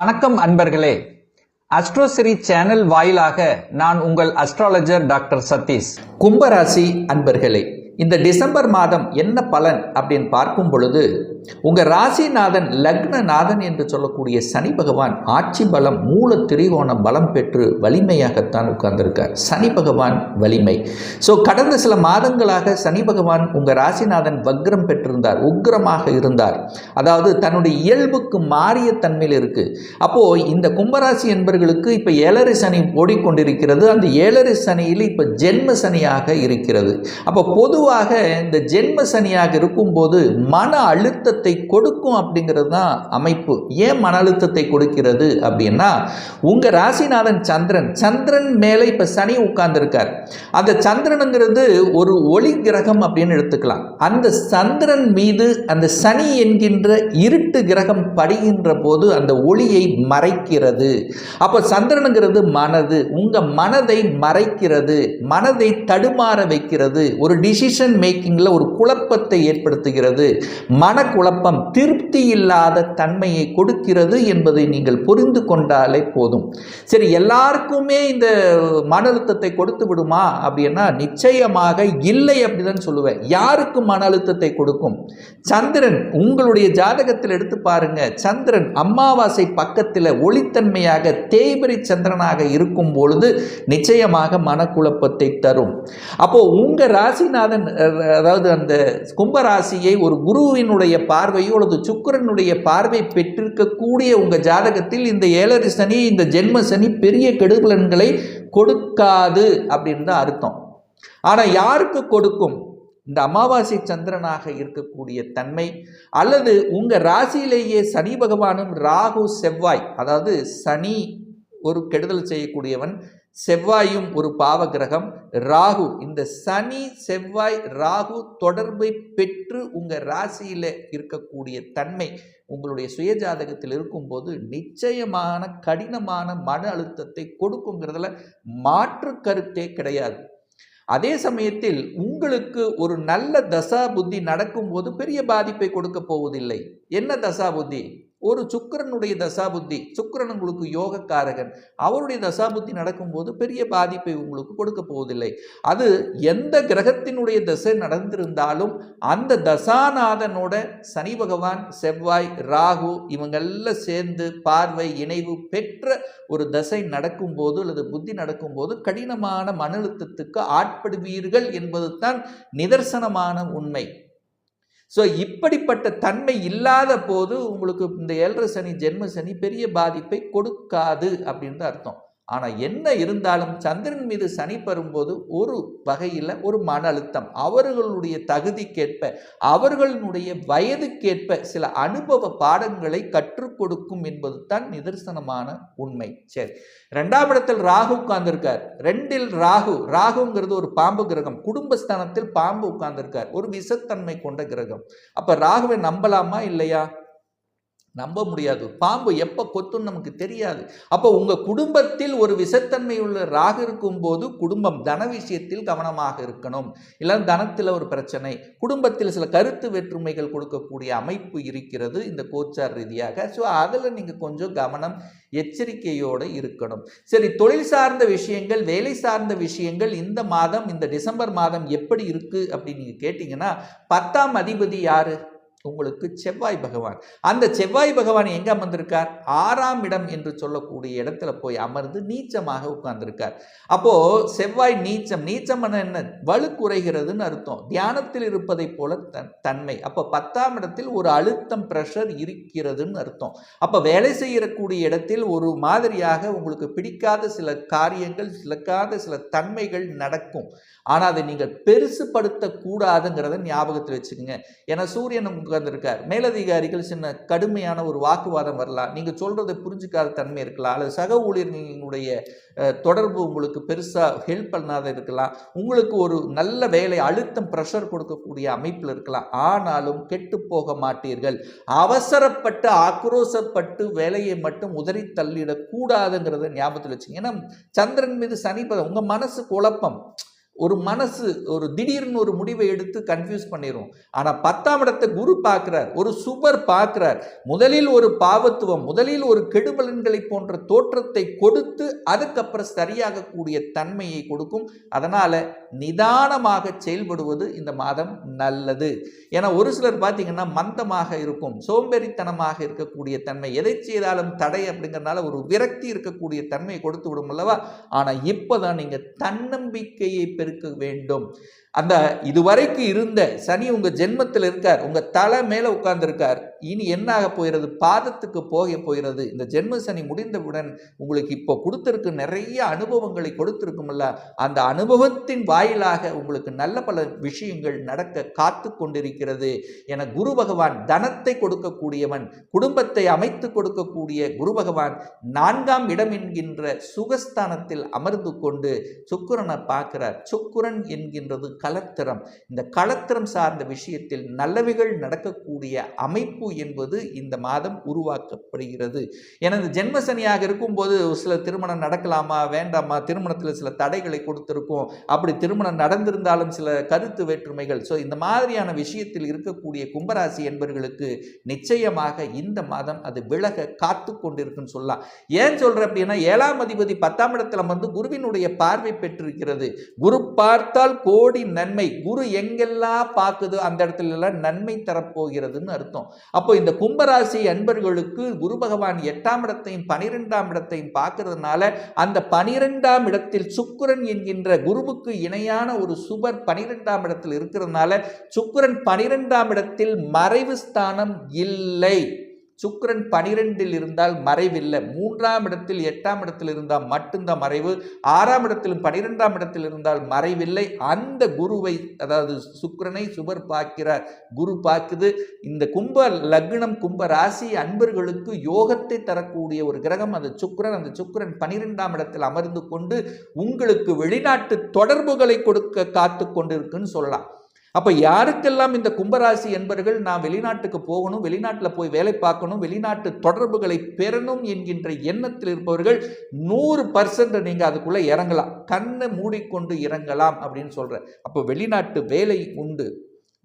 வணக்கம் அன்பர்களே. அஸ்ட்ரோசிரி சேனல் வாயிலாக நான் உங்கள் அஸ்ட்ராலஜர் டாக்டர் சதீஷ். கும்பராசி அன்பர்களே இந்த டிசம்பர் மாதம் என்ன பலன் அப்படின்னு பார்க்கும் பொழுது உங்கள் ராசிநாதன் லக்னநாதன் என்று சொல்லக்கூடிய சனி பகவான் ஆட்சி பலம் மூல திரிகோண பலம் பெற்று வலிமையாகத்தான் உட்கார்ந்திருக்கார். சனி பகவான் வலிமை. ஸோ கடந்த சில மாதங்களாக சனி பகவான் உங்கள் ராசிநாதன் வக்ரம் பெற்றிருந்தார் உக்கிரமாக இருந்தார். அதாவது தன்னுடைய இயல்புக்கு மாறிய தன்மையில் இருக்கு. அப்போ இந்த கும்பராசி என்பர்களுக்கு இப்போ ஏழரை சனி ஓடிக்கொண்டிருக்கிறது. அந்த ஏழரை சனியில் இப்போ ஜென்ம சனியாக இருக்கிறது. அப்போ பொதுவாக இந்த ஜென்ம சனியாக இருக்கும்போது மன அழுத்த அழுத்தத்தை கொடுக்கும் அப்படிங்கிறது தான் அமைப்பு. ஏன் மன அழுத்தத்தை கொடுக்கிறது அப்படின்னா உங்கள் ராசிநாதன் சந்திரன் சந்திரன் மேலே இப்போ சனி உட்கார்ந்துருக்கார். அந்த சந்திரனுங்கிறது ஒரு ஒளி கிரகம் அப்படின்னு எடுத்துக்கலாம். அந்த சந்திரன் மீது அந்த சனி என்கின்ற இருட்டு கிரகம் படுகின்ற போது அந்த ஒளியை மறைக்கிறது. அப்போ சந்திரனுங்கிறது மனது. உங்கள் மனதை மறைக்கிறது. மனதை தடுமாற வைக்கிறது. ஒரு டிசிஷன் மேக்கிங்கில் ஒரு குழப்பத்தை ஏற்படுத்துகிறது. மன குழப்பம் திருப்தி இல்லாத தன்மையை கொடுக்கிறது என்பதை நீங்கள் புரிந்து கொண்டாலே போதும். சரி எல்லாருக்குமே இந்த மன அழுத்தத்தை கொடுத்து விடுமா அப்படின்னா நிச்சயமாக இல்லை அப்படிதான் சொல்லுவேன். யாருக்கு மன அழுத்தத்தை கொடுக்கும்? சந்திரன் உங்களுடைய ஜாதகத்தில் எடுத்து பாருங்க. சந்திரன் அமாவாசை பக்கத்தில் ஒளித்தன்மையாக தேய்பிரி சந்திரனாக இருக்கும் பொழுது நிச்சயமாக மனக்குழப்பத்தை தரும். அப்போ உங்க ராசிநாதன் அதாவது அந்த கும்பராசியை ஒரு குருவினுடைய பார்வையோ அல்லது சுக்கிரனுடைய பார்வை பெற்றிருக்கக்கூடிய உங்கள் ஜாதகத்தில் இந்த ஏழரை சனி இந்த ஜென்ம சனி பெரிய கெடுபலன்களை கொடுக்காது அப்படின்னு தான் அர்த்தம். ஆனால் யாருக்கு கொடுக்கும்? இந்த அமாவாசை சந்திரனாக இருக்கக்கூடிய தன்மை அல்லது உங்கள் ராசியிலேயே சனி பகவானும் ராகு செவ்வாய் அதாவது சனி ஒரு கெடுதல் செய்யக்கூடியவன் செவ்வாயும் ஒரு பாவ கிரகம் ராகு இந்த சனி செவ்வாய் ராகு தொடர்பை பெற்று உங்கள் ராசியில் இருக்கக்கூடிய தன்மை உங்களுடைய சுயஜாதகத்தில் இருக்கும்போது நிச்சயமான கடினமான மன அழுத்தத்தை கொடுக்குங்கிறதுல மாற்று கருத்தே கிடையாது. அதே சமயத்தில் உங்களுக்கு ஒரு நல்ல தசா புத்தி நடக்கும்போது பெரிய பாதிப்பை கொடுக்க போவதில்லை. என்ன தசா புத்தி? ஒரு சுக்கிரனுடைய தசாபுத்தி சுக்கிரன் உங்களுக்கு யோகக்காரகன். அவருடைய தசாபுத்தி நடக்கும்போது பெரிய பாதிப்பை உங்களுக்கு கொடுக்க போவதில்லை. அது எந்த கிரகத்தினுடைய தசை நடந்திருந்தாலும் அந்த தசாநாதனோட சனி பகவான் செவ்வாய் ராகு இவங்கெல்லாம் சேர்ந்து பார்வை இணைவு பெற்ற ஒரு தசை நடக்கும்போது அல்லது புத்தி நடக்கும்போது கடினமான மன அழுத்தத்துக்கு ஆட்படுவீர்கள் என்பது தான் நிதர்சனமான உண்மை. ஸோ இப்படிப்பட்ட தன்மை இல்லாத போது உங்களுக்கு இந்த ஏழரை சனி ஜென்ம சனி பெரிய பாதிப்பை கொடுக்காது அப்படின்னு தான் அர்த்தம். ஆனால் என்ன இருந்தாலும் சந்திரன் மீது சனி பெறும்போது ஒரு வகையில் ஒரு மன அழுத்தம். அவர்களுடைய தகுதிக்கேற்ப அவர்களுடைய வயதுக்கேற்ப சில அனுபவ பாடங்களை கற்றுக் கொடுக்கும் என்பது தான் நிதர்சனமான உண்மை. சரி ரெண்டாம் இடத்தில் ராகு உட்கார்ந்திருக்கார். ரெண்டில் ராகு ராகுங்கிறது ஒரு பாம்பு கிரகம். குடும்பஸ்தானத்தில் பாம்பு உட்கார்ந்திருக்கார். ஒரு விஷத்தன்மை கொண்ட கிரகம். அப்போ ராகுவை நம்பலாமா இல்லையா? நம்ப முடியாது. பாம்பு எப்போ கொத்துன்னு நமக்கு தெரியாது. அப்போ உங்கள் குடும்பத்தில் ஒரு விசத்தன்மை உள்ள ராகு இருக்கும்போது குடும்பம் தன விஷயத்தில் கவனமாக இருக்கணும். இல்லை தனத்தில் ஒரு பிரச்சனை குடும்பத்தில் சில கருத்து வேற்றுமைகள் கொடுக்கக்கூடிய அமைப்பு இருக்கிறது இந்த கோச்சார் ரீதியாக. ஸோ அதில் நீங்கள் கொஞ்சம் கவனம் எச்சரிக்கையோடு இருக்கணும். சரி தொழில் சார்ந்த விஷயங்கள் வேலை சார்ந்த விஷயங்கள் இந்த மாதம் இந்த டிசம்பர் மாதம் எப்படி இருக்குது அப்படின்னு நீங்கள் கேட்டிங்கன்னா பத்தாம் அதிபதி யார்? உங்களுக்கு செவ்வாய் பகவான். அந்த செவ்வாய் பகவான் எங்கே அமர்ந்திருக்கார்? ஆறாம் இடம் என்று சொல்லக்கூடிய இடத்துல போய் அமர்ந்து நீச்சமாக உட்கார்ந்திருக்கார். அப்போது செவ்வாய் நீச்சம் நீச்சம் என்ன? வலு குறைகிறதுன்னு அர்த்தம். தியானத்தில் இருப்பதை போல தன் தன்மை. அப்போ பத்தாம் இடத்தில் ஒரு அழுத்தம் ப்ரெஷர் இருக்கிறதுன்னு அர்த்தம். அப்போ வேலை செய்யக்கூடிய இடத்தில் ஒரு மாதிரியாக உங்களுக்கு பிடிக்காத சில காரியங்கள் சிலக்காத சில தன்மைகள் நடக்கும். ஆனால் அதை நீங்கள் பெருசுப்படுத்தக்கூடாதுங்கிறத ஞாபகத்தில் வச்சுக்கோங்க. ஏன்னா சூரியன் உட்கார்ந்துருக்கார். மேலதிகாரிகள் சின்ன கடுமையான ஒரு வாக்குவாதம் வரலாம். நீங்கள் சொல்கிறத புரிஞ்சுக்காத தன்மை இருக்கலாம். அல்லது சக ஊழியர்களுடைய தொடர்பு உங்களுக்கு பெருசாக ஹெல்ப் பண்ணாத இருக்கலாம். உங்களுக்கு ஒரு நல்ல வேலை அழுத்தம் ப்ரெஷர் கொடுக்கக்கூடிய அமைப்பில் இருக்கலாம். ஆனாலும் கெட்டு போக மாட்டீர்கள். அவசரப்பட்டு ஆக்ரோசப்பட்டு வேலையை மட்டும் உதறி தள்ளிடக்கூடாதுங்கிறத ஞாபகத்தில் வச்சுங்க. ஏன்னா சந்திரன் மீது சனி உங்கள் மனசு குழப்பம். ஒரு மனசு ஒரு திடீர்னு ஒரு முடிவை எடுத்து கன்ஃபியூஸ் பண்ணிடும் ஆனால் பத்தாம் இடத்தை குரு பார்க்குறார் ஒரு சுபர் பார்க்குறார். முதலில் ஒரு பாவத்துவம் முதலில் ஒரு கெடுபலன்களை போன்ற தோற்றத்தை கொடுத்து அதுக்கப்புறம் சரியாகக்கூடிய தன்மையை கொடுக்கும். அதனால் நிதானமாக செயல்படுவது இந்த மாதம் நல்லது. ஏன்னா ஒரு சிலர் பார்த்தீங்கன்னா மந்தமாக இருக்கும் சோம்பேறித்தனமாக இருக்கக்கூடிய தன்மை. எதை செய்தாலும் தடை அப்படிங்கிறனால ஒரு விரக்தி இருக்கக்கூடிய தன்மையை கொடுத்து விடும் அல்லவா? ஆனா இப்போதான் நீங்கள் தன்னம்பிக்கையை பெருக்க வேண்டும். அந்த இதுவரைக்கு இருந்த சனி உங்கள் ஜென்மத்தில் இருக்கார் உங்கள் தலை மேலே உட்கார்ந்துருக்கார். இனி என்ன ஆக போகிறது? பாதத்துக்கு போக போகிறது. இந்த ஜென்ம சனி முடிந்தவுடன் உங்களுக்கு இப்போ கொடுத்திருக்கு நிறைய அனுபவங்களை கொடுத்துருக்கும்ல அந்த அனுபவத்தின் வாயிலாக உங்களுக்கு நல்ல பல விஷயங்கள் நடக்க காத்து கொண்டிருக்கிறது. என குரு பகவான் தனத்தை கொடுக்கக்கூடியவன் குடும்பத்தை அமைத்து கொடுக்கக்கூடிய குரு பகவான் நான்காம் இடம் என்கின்ற சுகஸ்தானத்தில் அமர்ந்து கொண்டு சுக்கரனை பார்க்கிறார். சுக்குரன் என்கின்றது கலத்திரம் இந்த கலத்திரம் சார்ந்த விஷயத்தில் நல்லவைகள் நடக்கக்கூடிய அமைப்பு என்பது இந்த மாதம் உருவாக்கப்படுகிறது. எனது ஜென்மசனியாக இருக்கும்போது சில திருமணம் நடக்கலாமா வேண்டாமா திருமணத்தில் சில தடைகளை கொடுத்திருக்கும். அப்படி திருமணம் நடந்திருந்தாலும் சில கருத்து வேற்றுமைகள். ஸோ இந்த மாதிரியான விஷயத்தில் இருக்கக்கூடிய கும்பராசி என்பவர்களுக்கு நிச்சயமாக இந்த மாதம் அது விலக காத்து கொண்டிருக்குன்னு சொல்லலாம். ஏன் சொல்கிறேன் அப்படின்னா ஏழாம் அதிபதி பத்தாம் இடத்துல வந்து குருவினுடைய பார்வை பெற்றிருக்கிறது. குரு பார்த்தால் கோடி நன்மை. குரு எங்கெல்லாம் பார்க்குதோ? அந்த இடத்துல எல்லாம் நன்மை தரப்போகிறதுன்னு அர்த்தம். அப்போ இந்த கும்பராசி அன்பர்களுக்கு குரு பகவான் எட்டாம் இடத்தையும் பனிரெண்டாம் இடத்தையும் பார்க்கறதுனால அந்த பனிரெண்டாம் இடத்தில் சுக்கரன் என்கின்ற குருவுக்கு இணையான ஒரு சுபர் பனிரெண்டாம் இடத்தில் இருக்கிறதுனால சுக்கரன் பனிரெண்டாம் இடத்தில் மறைவு ஸ்தானம் இல்லை. சுக்கரன் பனிரெண்டில் இருந்தால் மறைவில்லை. மூன்றாம் இடத்தில் எட்டாம் இடத்தில் இருந்தால் மட்டும்தான் மறைவு. ஆறாம் இடத்திலும் பனிரெண்டாம் இடத்தில் இருந்தால் மறைவில்லை. அந்த குருவை அதாவது சுக்கரனை சுபர் பார்க்கிறார். குரு பார்க்குது. இந்த கும்ப லக்னம் கும்ப ராசி அன்பர்களுக்கு யோகத்தை தரக்கூடிய ஒரு கிரகம் அந்த சுக்கிரன். அந்த சுக்கிரன் பனிரெண்டாம் இடத்தில் அமர்ந்து கொண்டு உங்களுக்கு வெளிநாட்டு தொடர்புகளை கொடுக்க காத்து கொண்டிருக்குன்னு சொல்லலாம். அப்போ யாருக்கெல்லாம் இந்த கும்பராசி என்பர்கள் நான் வெளிநாட்டுக்கு போகணும் வெளிநாட்டில் போய் வேலை பார்க்கணும் வெளிநாட்டு தொடர்புகளை பெறணும் என்கின்ற எண்ணத்தில் இருப்பவர்கள் நூறு பர்சன்ட் நீங்கள் அதுக்குள்ளே இறங்கலாம். கண்ணை மூடிக்கொண்டு இறங்கலாம் அப்படின்னு சொல்கிறேன் அப்போ வெளிநாட்டு வேலை உண்டு.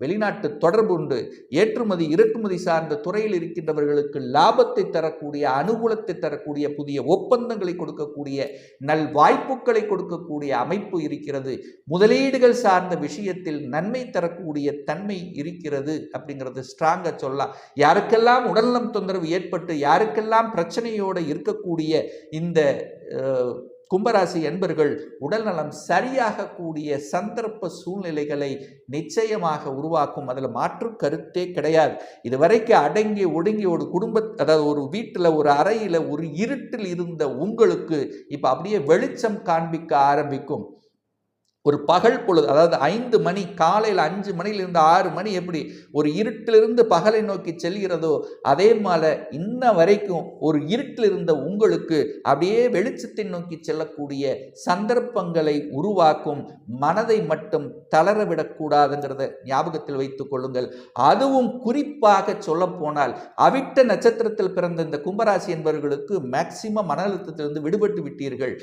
வெளிநாட்டு தொடர்பு உண்டு. ஏற்றுமதி இறக்குமதி சார்ந்த துறையில் இருக்கின்றவர்களுக்கு லாபத்தை தரக்கூடிய அனுகூலத்தை தரக்கூடிய புதிய ஒப்பந்தங்களை கொடுக்கக்கூடிய நல் வாய்ப்புகளை கொடுக்கக்கூடிய அமைப்பு இருக்கிறது. முதலீடுகள் சார்ந்த விஷயத்தில் நன்மை தரக்கூடிய தன்மை இருக்கிறது அப்படிங்கிறது ஸ்ட்ராங்காக சொல்லலாம். யாருக்கெல்லாம் உடல்நலம் தொந்தரவு ஏற்பட்டு யாருக்கெல்லாம் பிரச்சனையோடு இருக்கக்கூடிய இந்த கும்பராசி என்பர்கள் உடல்நலம் சரியாக கூடிய சந்தர்ப்ப சூழ்நிலைகளை நிச்சயமாக உருவாக்கும். அதில் மாற்று கருத்தே கிடையாது. இதுவரைக்கும் அடங்கி ஒடுங்கி ஒரு குடும்ப அதாவது ஒரு வீட்டில் ஒரு அறையில் ஒரு இருட்டில் இருந்த உங்களுக்கு இப்போ அப்படியே வெளிச்சம் காண்பிக்க ஆரம்பிக்கும். ஒரு பகல் பொழுது அதாவது ஐந்து மணி காலையில் அஞ்சு மணியிலிருந்து ஆறு மணி எப்படி ஒரு இருட்டிலிருந்து பகலை நோக்கி செல்கிறதோ அதே மாதிரி இன்ன வரைக்கும் ஒரு இருட்டில் இருந்த உங்களுக்கு அப்படியே வெளிச்சத்தை நோக்கி செல்லக்கூடிய சந்தர்ப்பங்களை உருவாக்கும் மனதை மட்டும் தளர விடக்கூடாதுங்கிறத ஞாபகத்தில் வைத்துக் கொள்ளுங்கள். அதுவும் குறிப்பாக சொல்லப்போனால் அவிட்ட நட்சத்திரத்தில் பிறந்த இந்த கும்பராசி என்பவர்களுக்கு மேக்சிமம் மன அழுத்தத்திலிருந்து விடுபட்டு விட்டீர்கள்.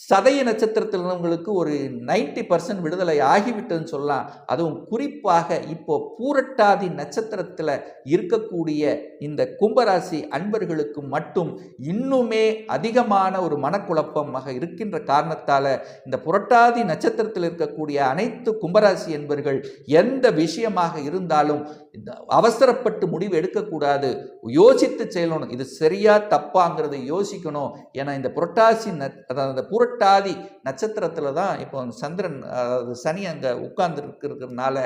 சதய நட்சத்திரத்தில் இருந்தவங்களுக்கு ஒரு நைன்டி பர்சன்ட் விடுதலை ஆகிவிட்டதுன்னு சொல்லலாம். அதுவும் குறிப்பாக இப்போ பூரட்டாதி நட்சத்திரத்தில் இருக்கக்கூடிய இந்த கும்பராசி அன்பர்களுக்கு மட்டும் இன்னுமே அதிகமான ஒரு மனக்குழப்பமாக இருக்கின்ற காரணத்தால் இந்த புரட்டாதி நட்சத்திரத்தில் இருக்கக்கூடிய அனைத்து கும்பராசி என்பர்கள் எந்த விஷயமாக இருந்தாலும் இந்த அவசரப்பட்டு முடிவு எடுக்கக்கூடாது. யோசித்து செயலணும் இது சரியா தப்பாங்கிறதை யோசிக்கணும். ஏன்னா இந்த புரட்டாசி அதாவது புரட்டாதி நட்சத்திரத்தில் தான் இப்போ சந்திரன் அதாவது சனி அங்கே உட்கார்ந்துருக்கிறதுனால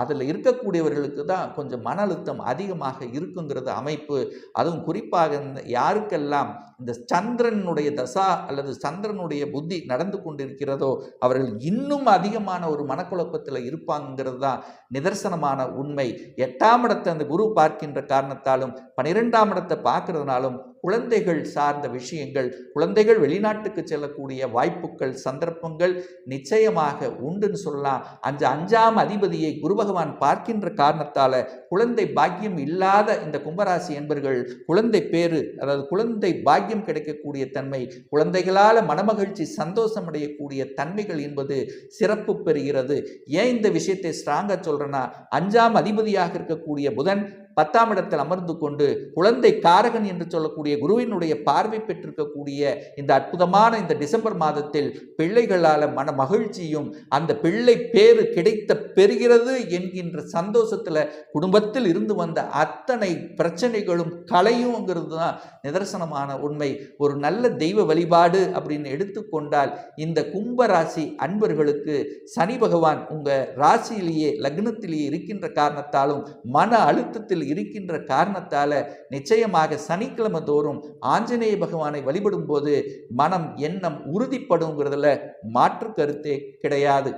அதில் இருக்கக்கூடியவர்களுக்கு தான் கொஞ்சம் மன அழுத்தம் அதிகமாக இருக்குங்கிறது அமைப்பு. அதுவும் குறிப்பாக இந்த யாருக்கெல்லாம் இந்த சந்திரனுடைய தசா அல்லது சந்திரனுடைய புத்தி நடந்து கொண்டிருக்கிறதோ அவர்கள் இன்னும் அதிகமான ஒரு மனக்குழப்பத்தில் இருப்பாங்கிறது தான் நிதர்சனமான உண்மை. எட்டாம் இடத்தை அந்த குரு பார்க்கின்ற காரணத்தாலும் பனிரெண்டாம் இடத்தை பார்க்கறதுனாலும் குழந்தைகள் சார்ந்த விஷயங்கள் குழந்தைகள் வெளிநாட்டுக்கு செல்லக்கூடிய வாய்ப்புகள் சந்தர்ப்பங்கள் நிச்சயமாக உண்டுன்னு சொல்லலாம். அந்த அஞ்சாம் அதிபதியை குரு பகவான் பார்க்கின்ற காரணத்தால் குழந்தை பாக்கியம் இல்லாத இந்த கும்பராசி என்பர்கள் குழந்தை பேரு அதாவது குழந்தை பாக்கியம் கிடைக்கக்கூடிய தன்மை குழந்தைகளால் மனமகிழ்ச்சி சந்தோஷம் அடையக்கூடிய தன்மைகள் என்பது சிறப்பு பெறுகிறது. ஏன் இந்த விஷயத்தை ஸ்ட்ராங்காக சொல்கிறேன்னா அஞ்சாம் அதிபதியாக இருக்கக்கூடிய புதன் பத்தாம் இடத்தில் அமர்ந்து கொண்டு குழந்தை காரகன் என்று சொல்லக்கூடிய குருவினுடைய பார்வை பெற்றிருக்கக்கூடிய இந்த அற்புதமான இந்த டிசம்பர் மாதத்தில் பிள்ளைகளால் மன மகிழ்ச்சியும் அந்த பிள்ளை பேரு கிடைத்த பெறுகிறது என்கின்ற சந்தோஷத்தில் குடும்பத்தில் இருந்து வந்த அத்தனை பிரச்சனைகளும் கலையும்ங்கிறது தான் நிதர்சனமான உண்மை. ஒரு நல்ல தெய்வ வழிபாடு அப்படின்னு எடுத்துக்கொண்டால் இந்த கும்பராசி அன்பர்களுக்கு சனி பகவான் உங்கள் ராசியிலேயே லக்னத்திலேயே இருக்கின்ற காரணத்தாலும் மன அழுத்தத்தில் இருக்கின்ற காரணத்தால நிச்சயமாக சனிக்கிழமை தோறும் ஆஞ்சநேய பகவானை வழிபடும் போது மனம் எண்ணம் உறுதிப்படுங்கிறதுல மாற்று கருத்தே கிடையாது.